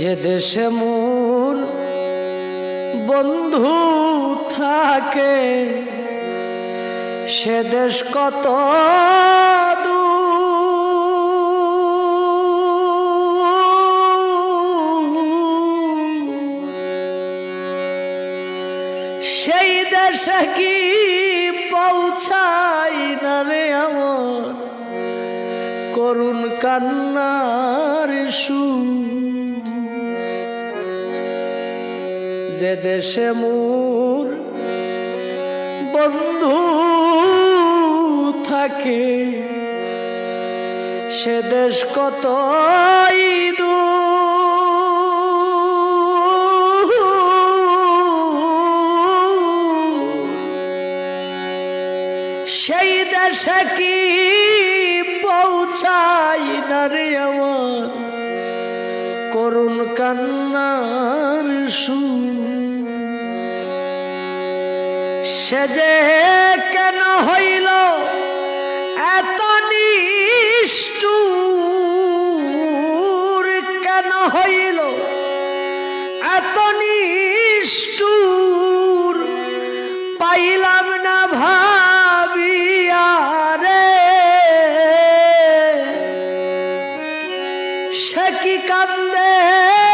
যে দেশে মোর বন্ধু থাকে, সে দেশ কত সেই দেশে কি পৌঁছাই না রে আমার? করুণ কান্নার সুর। যে দেশে মোর বন্ধু থাকে, সে দেশ কত সেই দেশে কি পৌঁছাই না রে আমার? করুণ কান্নার সুর সে যে কেন হইল এত নিষ্ঠুর? কেন হইল এত নিষ্ঠুর? পাইলাম না ভাবিয়া রে। সে কি কান্দে?